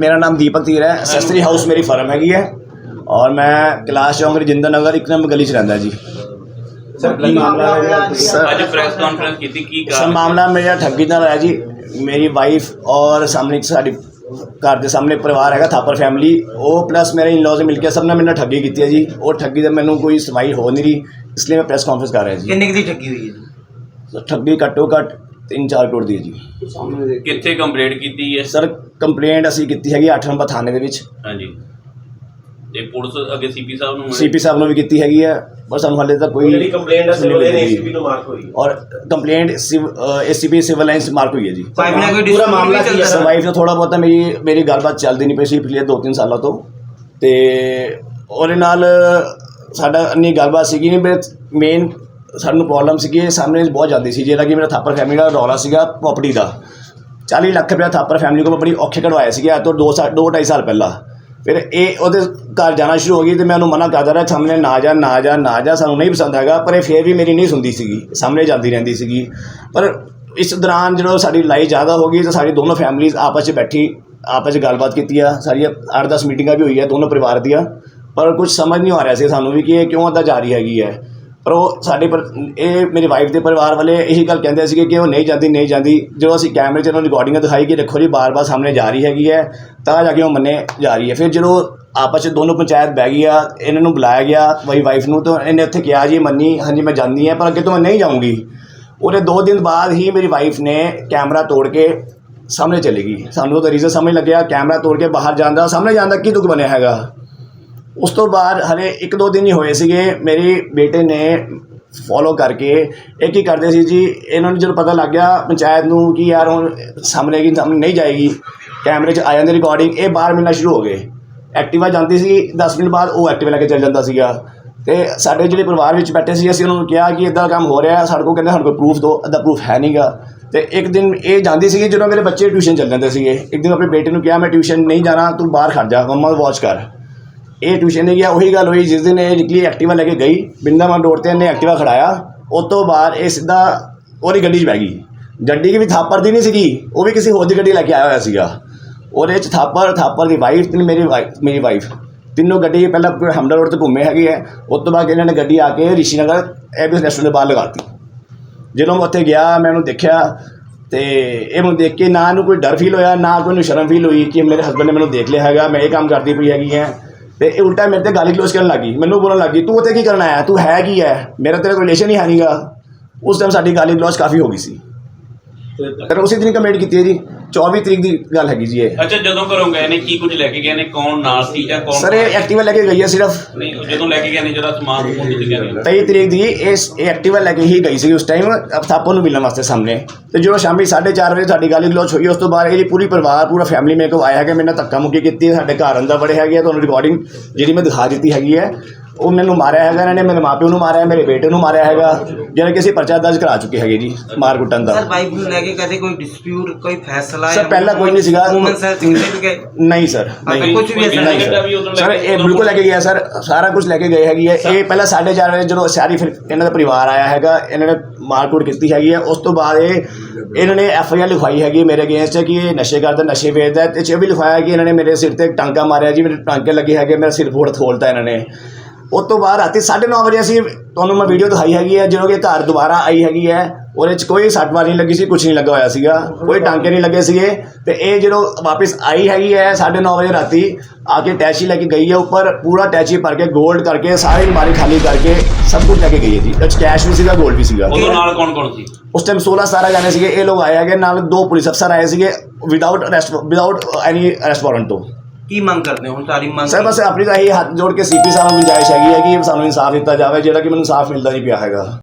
ਮੇਰਾ ਨਾਮ ਦੀਪਕ ਧੀਰ ਹੈ। ਸਸਤਰੀ ਹਾਊਸ ਮੇਰੀ ਫਰਮ ਹੈਗੀ ਹੈ। ਔਰ ਮੈਂ ਕਲਾਸ ਚੌਂਕ ਰਜਿੰਦਰ ਨਗਰ ਇੱਕ ਨੰਬਰ ਗਲੀ 'ਚ ਰਹਿੰਦਾ ਜੀ। ਸਰ ਮਾਮਲਾ ਮੇਰਾ ਠੱਗੀ ਨਾਲ ਆਇਆ ਜੀ। ਮੇਰੀ ਵਾਈਫ ਔਰ ਸਾਹਮਣੇ ਸਾਡੀ ਘਰ ਦੇ ਸਾਹਮਣੇ ਪਰਿਵਾਰ ਹੈਗਾ ਥਾਪਰ ਫੈਮਿਲੀ ਉਹ ਪਲੱਸ ਮੇਰੇ ਇਨ-ਲॉज ਮਿਲ ਕੇ ਸਭ ਨੇ ਮੈਨੂੰ ਠੱਗੀ ਕੀਤੀ ਹੈ ਜੀ। ਉਹ ਠੱਗੀ ਦਾ ਮੈਨੂੰ ਕੋਈ ਸਵਾਈ ਹੋ ਨਹੀਂ ਰਹੀ ਇਸ ਲਈ ਮੈਂ ਪ੍ਰੈਸ ਕਾਨਫਰੰਸ ਕਰ ਰਿਹਾ ਜੀ। ਕਿੰਨੇ ਦੀ ਠੱਗੀ ਹੋਈ ਹੈ ਜੀ? ਠੱਗੀ ਘੱਟੋ ਘੱਟ 3-4 ਕਰੋੜ ਦੀ ਹੈ ਜੀ। ਕਿੱਥੇ ਕੰਪਲੇਂਟ ਕੀਤੀ ਹੈ? ਸਰ ਕੰਪਲੇਂਟ ਅਸੀਂ ਕੀਤੀ ਹੈਗੀ 8 ਨੰਬਰ ਥਾਣੇ ਦੇ ਵਿੱਚ। ਹਾਂਜੀ। ਤੇ ਪੁਲਿਸ ਅੱਗੇ ਸੀਪੀ ਸਾਹਿਬ ਨੂੰ ਸੀਪੀ ਸਾਹਿਬ ਨੂੰ ਵੀ ਕੀਤੀ ਹੈਗੀ ਹੈ ਪਰ ਸਾਨੂੰ ਹਾਲੇ ਤੱਕ ਕੋਈ ਜਿਹੜੀ ਕੰਪਲੇਂਟ ਅਸਲ ਸੁਣਵਾਈ ਉਹਦੇ ਨਹੀਂ। ਹੋਈ। ਏਸੀਪੀ ਨੂੰ ਮਾਰਕ ਹੋਈ। ਔਰ complaint ACP civil lines mark ਹੋਈ ਹੈ ਜੀ। ਪਾਈਪ ਨਾਲ ਕੋਈ ਪੂਰਾ ਮਾਮਲਾ ਹੈ? ਸਰਵਾਈਵ ਤੋਂ ਥੋੜਾ ਬਹੁਤਾ ਮੇਰੀ ਮੇਰੀ ਗੱਲਬਾਤ ਚੱਲਦੀ ਨਹੀਂ ਪਈ ਸੀ ਪਿਛਲੇ 2-3 ਸਾਲਾਂ ਤੋਂ। ਤੇ ਉਹਦੇ ਨਾਲ ਸਾਡਾ ਇੰਨੀ ਗੱਲਬਾਤ ਸੀਗੀ ਨਹੀਂ ਮੇਨ ਸਾਨੂੰ ਪ੍ਰੋਬਲਮ ਸੀਗੀ ਇਹ ਸਾਹਮਣੇ ਬਹੁਤ ਜਾਂਦੀ ਸੀ, ਜਿਹੜਾ ਕਿ ਮੇਰਾ ਥਾਪਰ ਫੈਮਿਲੀ ਦਾ ਰੌਲਾ ਸੀਗਾ ਪ੍ਰਾਪਰਟੀ ਦਾ। 40 ਲੱਖ ਰੁਪਇਆ ਥਾਪਰ ਫੈਮਿਲੀ ਕੋਲ ਬੜੀ ਔਖੇ ਕਢਵਾਇਆ ਸੀਗਾ, ਅੱਜ ਤੋਂ 2 ਸਾਲ 2 2.5 ਸਾਲ ਪਹਿਲਾਂ। ਫਿਰ ਇਹ ਉਹਦੇ ਘਰ ਜਾਣਾ ਸ਼ੁਰੂ ਹੋ ਗਈ ਤੇ ਮੈਂ ਉਹਨੂੰ ਮਨਾ ਕਰਦਾ ਰਿਹਾ, ਸਾਹਮਣੇ ਨਾ ਜਾ ਨਾ ਜਾ ਨਾ ਜਾ, ਸਾਨੂੰ ਨਹੀਂ ਪਸੰਦ ਹੈਗਾ, ਪਰ ਇਹ ਫੇਰ ਵੀ ਮੇਰੀ ਨਹੀਂ ਸੁਣਦੀ ਸੀਗੀ, ਸਾਹਮਣੇ ਜਾਂਦੀ ਰਹਿੰਦੀ ਸੀਗੀ। ਪਰ ਇਸ ਦੌਰਾਨ ਜਦੋਂ ਸਾਡੀ ਲੜਾਈ ਜ਼ਿਆਦਾ ਹੋ ਗਈ ਤਾਂ ਸਾਡੀ ਦੋਨੋਂ ਫੈਮਲੀਜ਼ ਆਪਸ 'ਚ ਬੈਠੀ, ਆਪਸ 'ਚ ਗੱਲਬਾਤ ਕੀਤੀ ਆ, ਸਾਰੀਆਂ 8-10 ਮੀਟਿੰਗਾਂ ਵੀ ਹੋਈਆਂ, ਦੋਨੋਂ ਪਰਿਵਾਰ ਦੀਆਂ। ਪਰ ਕੁਝ ਸਮਝ ਨਹੀਂ ਆ ਰਿਹਾ ਸੀ ਸਾਨੂੰ ਵੀ ਕਿ ਇਹ ਕਿਉਂ ਅੱਦਾ ਜਾ ਰਹੀ ਹੈਗੀ ਹੈ। ਪਰ ਉਹ ਸਾਡੇ ਪਰ ਇਹ ਮੇਰੀ ਵਾਈਫ ਦੇ ਪਰਿਵਾਰ ਵਾਲੇ ਇਹੀ ਗੱਲ ਕਹਿੰਦੇ ਸੀਗੇ ਕਿ ਉਹ ਨਹੀਂ ਜਾਂਦੀ ਨਹੀਂ ਜਾਂਦੀ। ਜਦੋਂ ਅਸੀਂ ਕੈਮਰੇ 'ਚ ਉਹਨਾਂ ਨੂੰ ਰਿਕਾਰਡਿੰਗਾਂ ਦਿਖਾਈ ਕਿ ਦੇਖੋ ਜੀ ਬਾਰ-ਬਾਰ ਸਾਹਮਣੇ ਜਾ ਰਹੀ ਹੈਗੀ ਹੈ, ਤਾਂ ਜਾ ਕੇ ਉਹ ਮੰਨੇ ਜਾ ਰਹੀ ਹੈ। ਫਿਰ ਜਦੋਂ ਆਪਸ 'ਚ ਦੋਨੋਂ ਪੰਚਾਇਤ ਬਹਿ ਗਈ ਆ, ਇਹਨਾਂ ਨੂੰ ਬੁਲਾਇਆ ਗਿਆ, ਮੇਰੀ ਵਾਈਫ ਨੂੰ, ਤਾਂ ਇਹਨੇ ਉੱਥੇ ਕਿਹਾ ਜੀ, ਮੰਨੀ, ਹਾਂਜੀ, ਮੈਂ ਜਾਂਦੀ ਹਾਂ, ਪਰ ਅੱਗੇ ਤੋਂ ਮੈਂ ਨਹੀਂ ਜਾਊਂਗੀ। ਉਹਦੇ ਦੋ ਦਿਨ ਬਾਅਦ ਹੀ ਮੇਰੀ ਵਾਈਫ ਨੇ ਕੈਮਰਾ ਤੋੜ ਕੇ ਸਾਹਮਣੇ ਚਲੀ ਗਈ। ਸਾਨੂੰ ਤਾਂ ਰੀਜ਼ਨ ਸਮਝ ਲੱਗਿਆ ਕੈਮਰਾ ਤੋੜ ਕੇ ਬਾਹਰ ਜਾਂਦਾ ਸਾਹਮਣੇ ਜਾਂਦਾ ਕੀ ਤੁਕ ਬਣਿਆ ਹੈਗਾ? ਉਸ ਤੋਂ ਬਾਅਦ ਹਲੇ ਇੱਕ ਦੋ ਦਿਨ ਹੀ ਹੋਏ ਸੀਗੇ, ਮੇਰੇ ਬੇਟੇ ਨੇ ਫੋਲੋ ਕਰਕੇ ਇਹ ਕੀ ਕਰਦੇ ਸੀ ਜੀ, ਇਹਨਾਂ ਨੂੰ ਜਦੋਂ ਪਤਾ ਲੱਗ ਗਿਆ ਪੰਚਾਇਤ ਨੂੰ ਕਿ ਯਾਰ ਹੁਣ ਸਾਹਮਣੇ ਕੀ ਸਾਹਮਣੇ ਨਹੀਂ ਜਾਏਗੀ, ਕੈਮਰੇ 'ਚ ਆ ਜਾਂਦੀ ਰਿਕਾਰਡਿੰਗ ਇਹ ਬਾਹਰ ਮਿਲਣਾ ਸ਼ੁਰੂ ਹੋ ਗਏ। ਐਕਟਿਵਾ ਜਾਂਦੀ ਸੀ 10 ਮਿੰਟ ਬਾਅਦ ਉਹ ਐਕਟਿਵਾ ਲੈ ਕੇ ਚੱਲ ਜਾਂਦਾ ਸੀਗਾ। ਤੇ ਸਾਡੇ ਜਿਹੜੇ ਪਰਿਵਾਰ ਵਿੱਚ ਬੈਠੇ ਸੀ, ਅਸੀਂ ਉਹਨਾਂ ਨੂੰ ਕਿਹਾ ਕਿ ਇਦਾਂ ਕੰਮ ਹੋ ਰਿਹਾ, ਸਾਡੇ ਕੋਲ ਕਹਿੰਦੇ ਸਾਡੇ ਕੋਲ ਪ੍ਰੂਫ ਦਿਓ ਅੱਧਾ ਪ੍ਰੂਫ ਹੈ ਨਹੀਂਗਾ ਤੇ ਇੱਕ ਦਿਨ ਇਹ ਜਾਂਦੀ ਸੀਗੀ ਜਦੋਂ ਮੇਰੇ ਬੱਚੇ ਟਿਊਸ਼ਨ ਚੱਲ ਜਾਂਦੇ ਸੀਗੇ। ਇੱਕ ਦਿਨ ਆਪਣੇ ਬੇਟੇ ਨੂੰ ਕਿਹਾ, ਮੈਂ ਟਿਊਸ਼ਨ ਨਹੀਂ ਜਾਣਾ, ਤੂੰ ਬਾਹਰ ਖੜ ਜਾ, ਮੰਮਾ ਵਾਚ ਕਰ। ਇਹ ਟਿਊਸ਼ਨ ਨਹੀਂ ਗਿਆ ਉਹੀ ਗੱਲ ਹੋਈ, ਜਿਸ ਦਿਨ ਇਹ ਨਿਕਲੀ ਐਕਟਿਵਾ ਲੈ ਕੇ ਗਈ ਬਿੰਦਾਮਾ ਰੋਡ ਤੇ ਇਹਨੇ ਐਕਟਿਵਾ ਖੜਾਇਆ, ਉਸ ਤੋਂ ਬਾਅਦ ਇਹ ਸਿੱਧਾ ਉਹਦੀ ਗੱਡੀ 'ਚ ਬਹਿ ਗਈ। ਗੱਡੀ ਕੀ ਵੀ ਥਾਪਰ ਦੀ ਨਹੀਂ ਸੀਗੀ, ਉਹ ਵੀ ਕਿਸੇ ਹੋਰ ਦੀ ਗੱਡੀ ਲੈ ਕੇ ਆਇਆ ਹੋਇਆ ਸੀਗਾ। ਉਹਦੇ 'ਚ ਥਾਪਰ ਥਾਪਰ ਦੀ ਵਾਈਫ ਤੇ ਮੇਰੀ ਵਾਈਫ ਮੇਰੀ ਵਾਈਫ ਤਿੰਨੋਂ ਗੱਡੀ ਪਹਿਲਾਂ ਹਮਲਾ ਰੋਡ ਤੇ ਘੁੰਮੇ ਹੈਗੇ ਹੈ ਉਸ ਤੋਂ ਬਾਅਦ ਇਹਨਾਂ ਨੇ ਗੱਡੀ ਆ ਕੇ ਰਿਸ਼ੀ ਨਗਰ ਐਬੀਐਸ ਰੈਸਟੋਰੈਂਟ ਦੇ ਬਾਹਰ ਲਗਾਤੀ। ਜਦੋਂ ਮੈਂ ਉੱਥੇ ਗਿਆ, ਮੈਂ ਉਹਨੂੰ ਦੇਖਿਆ, ਤੇ ਇਹ ਮੈਨੂੰ ਦੇਖ ਕੇ ਨਾ ਇਹਨੂੰ ਕੋਈ ਡਰ ਫੀਲ ਹੋਇਆ, ਨਾ ਕੋਈ ਨੂੰ ਸ਼ਰਮ ਫੀਲ ਹੋਈ ਕਿ ਮੇਰੇ ਹਸਬੰਡ ਨੇ ਮੈਨੂੰ ਦੇਖ ਲਿਆ ਹੈਗਾ, ਮੈਂ ਇਹ ਕੰਮ ਕਰਦੀ ਪਈ ਹੈਗੀ ਹੈ ਤੇ ਇਹ ਉਲਟਾ ਮੇਰੇ ਤੇ ਗਾਲੀ ਕਲੋਜ਼ ਕਰਨ ਲੱਗੀ ਮੈਨੂੰ ਬੋਲਣ ਲੱਗੀ ਤੂੰ ਉੱਥੇ ਕੀ ਕਰਨ ਆਇਆ? ਤੂੰ ਹੈ ਕੀ ਹੈ ਮੇਰਾ ਤੇਰੇ ਕੋਈ ਰਿਲੇਸ਼ਨ ਹੀ ਹੈ ਨਹੀਂਗਾ ਉਸ ਟਾਈਮ ਸਾਡੀ ਗਾਲੀ ਕਲੋਜ਼ ਕਾਫੀ ਹੋ ਗਈ ਸੀ। ਫਿਰ ਉਸੇ ਦਿਨ ਕੰਪਲੇਂਟ ਕੀਤੀ ਹੈ ਜੀ। 24 ਤਰੀਕ ਦੀ ਗੱਲ ਹੈਗੀ ਜੀ ਇਹ। ਅੱਛਾ ਜਦੋਂ ਘਰੋਂ ਗਏ ਨੇ ਕੀ ਕੁਝ ਲੈ ਕੇ ਗਏ ਨੇ? ਕੌਣ ਨਾਲ ਸੀ ਜਾਂ ਕੌਣ ਸਰ ਇਹ ਐਕਟਿਵਾ ਲੈ ਕੇ ਗਈ ਹੈ ਸਿਰਫ। ਨਹੀਂ ਉਹ ਜਦੋਂ ਲੈ ਕੇ ਗਏ ਨੇ ਜਿਹੜਾ ਸਮਾਨ ਸਮੂਨ ਤੁਸੀਂ ਕਹਿੰਦੇ ਹੋ। 23 ਤਰੀਕ ਦੀ ਇਸ ਇਹ ਐਕਟਿਵਾ ਲੈ ਕੇ ਹੀ ਗਈ ਸੀ ਉਸ ਟਾਈਮ ਅਫਤਾਪੋ ਨੂੰ ਮਿਲਣ ਵਾਸਤੇ ਸਾਹਮਣੇ। ਤੇ ਜਦੋਂ ਸ਼ਾਮੀ 4:30 ਵਜੇ ਸਾਡੀ ਗਾਲੀ ਗਲੋਚ ਹੋਈ ਉਸ ਤੋਂ ਬਾਅਦ ਇਹਦੀ ਪੂਰੀ ਪਰਿਵਾਰ ਪੂਰਾ ਫੈਮਿਲੀ ਮੇਰੇ ਕੋਲ ਆਇਆ ਹੈਗਾ। ਮੇਰੇ ਨਾਲ ਧੱਕਾ ਮੁੱਕੀ ਕੀਤੀ ਸਾਡੇ ਘਰ ਅੰਦਰ ਬੜੇ ਹੈਗੇ ਆ। ਤੁਹਾਨੂੰ ਰਿਕਾਰਡਿੰਗ ਜਿਹੜੀ ਮੈਂ ਦਿਖਾ ਦਿੱਤੀ ਹੈਗੀ ਹੈ। ਉਹ ਮੈਨੂੰ ਮਾਰਿਆ ਹੈਗਾ ਇਹਨਾਂ ਨੇ ਮੇਰੇ ਮਾਪਿਓ ਨੂੰ ਮਾਰਿਆ ਮੇਰੇ ਬੇਟੇ ਨੂੰ ਮਾਰਿਆ ਹੈਗਾ ਜਿਹੜਾ ਕਿ ਅਸੀਂ ਪਰਚਾ ਦਰਜ ਕਰਾ ਚੁੱਕੇ ਹੈਗੇ ਜੀ ਮਾਰ ਕੁੱਟਣ ਦਾ। ਸਰ ਵਾਈਫ ਨੂੰ ਲੈ ਕੇ ਕਦੇ ਕੋਈ ਡਿਸਪਿਊਟ ਕੋਈ ਫੈਸਲਾ ਸਰ, ਪਹਿਲਾਂ ਕੋਈ ਨਹੀਂ ਸੀਗਾ। ਸਰ ਗਏ? ਨਹੀਂ ਸਰ ਨਹੀਂ। ਵੀ ਨਹੀਂ ਸਰ। ਇਹ ਬਿਲਕੁਲ ਲੈ ਕੇ ਗਿਆ ਸਰ ਸਾਰਾ ਕੁਝ ਲੈ ਕੇ ਗਏ ਹੈਗੀ ਹੈ। ਇਹ ਪਹਿਲਾਂ 4:30 ਵਜੇ ਜਦੋਂ ਸਾਰੀ ਫਿਰ ਇਹਨਾਂ ਦਾ ਪਰਿਵਾਰ ਆਇਆ ਹੈਗਾ ਇਹਨਾਂ ਨੇ ਮਾਰਕੁੱਟ ਕੀਤੀ ਹੈਗੀ ਹੈ। ਉਸ ਤੋਂ ਬਾਅਦ ਇਹ ਇਹਨਾਂ ਨੇ ਐਫ ਆਈ ਆਰ ਲਿਖਵਾਈ ਹੈਗੀ ਮੇਰੇ ਅਗੇਂਸਟ ਕਿ ਇਹ ਨਸ਼ੇ ਕਰਦਾ ਨਸ਼ੇ ਵੇਚਦਾ ਹੈ। ਤੇ ਇਹ 'ਚ ਇਹ ਵੀ ਲਿਖਵਾਇਆ ਕਿ ਇਹਨਾਂ ਨੇ ਮੇਰੇ ਸਿਰ ਤੇ ਟਾਂਕਾ ਮਾਰਿਆ ਜੀ ਮੇਰੇ ਟਾਂਕੇ ਲੱਗੇ ਹੈਗੇ ਮੇਰਾ ਸਿਰ ਫੋੜ ਖੋਲਤਾ ਇਹਨਾਂ ਨੇ। ਉਸ ਤੋਂ ਬਾਅਦ ਰਾਤੀ 9:30 ਵਜੇ ਅਸੀਂ ਤੁਹਾਨੂੰ ਮੈਂ ਵੀਡੀਓ ਦਿਖਾਈ ਹੈਗੀ ਹੈ ਜਦੋਂ ਕਿ ਘਰ ਦੁਬਾਰਾ ਆਈ ਹੈਗੀ ਹੈ ਉਹਦੇ 'ਚ ਕੋਈ ਸੱਟ ਵਾਰ ਨਹੀਂ ਲੱਗੀ ਸੀ ਕੁਝ ਨਹੀਂ ਲੱਗਾ ਹੋਇਆ ਸੀਗਾ ਕੋਈ ਟਾਂਕੇ ਨਹੀਂ ਲੱਗੇ ਸੀਗੇ ਤੇ ਇਹ ਜਦੋਂ ਵਾਪਸ ਆਈ ਹੈਗੀ ਹੈ 9:30 ਵਜੇ ਰਾਤੀ ਆ ਕੇ ਟੈਚੀ ਲੈ ਕੇ ਗਈ ਹੈ ਉੱਪਰ ਪੂਰਾ ਟੈਚੀ ਭਰ ਕੇ 골ਡ ਕਰਕੇ ਸਾਰੀ ਮਾਰੀ ਖਾਲੀ ਕਰਕੇ ਸਭ ਕੁਝ ਲੈ ਕੇ ਗਈ ਹੈ ਜੀ ਇਹ 'ਚ ਕੈਸ਼ ਵੀ ਸੀਗਾ 골ਡ ਵੀ ਸੀਗਾ ਉਦੋਂ ਨਾਲ ਕੌਣ ਕੌਣ ਸੀ ਉਸ ਟਾਈਮ 16 17 ਜਾਣੇ ਸੀਗੇ ਇਹ ਲੋਕ ਆਏ ਹੈਗੇ ਨਾਲ ਦੋ ਪੁਲਿਸ ਅਫਸਰ ਆਏ ਸੀਗੇ without arrest without any arrest warrant ਤੋਂ ਕੀ ਮੰਗ ਕਰਦੇ ਹੋ? ਹੁਣ ਸਾਰੀ ਮੰਗ ਸਰ ਬਸ ਆਪਣੀ ਤਾਂ ਇਹੀ ਹੱਥ ਜੋੜ ਕੇ ਸੀਪੀ ਸਾਹਿਬ ਨੂੰ ਗੁੰਜਾਇਸ਼ ਹੈਗੀ ਹੈ ਕਿ ਸਾਨੂੰ ਇਨਸਾਫ ਦਿੱਤਾ ਜਾਵੇ ਜਿਹੜਾ ਕਿ ਮੈਨੂੰ ਇਨਸਾਫ ਮਿਲਦਾ ਨਹੀਂ ਪਿਆ ਹੈਗਾ।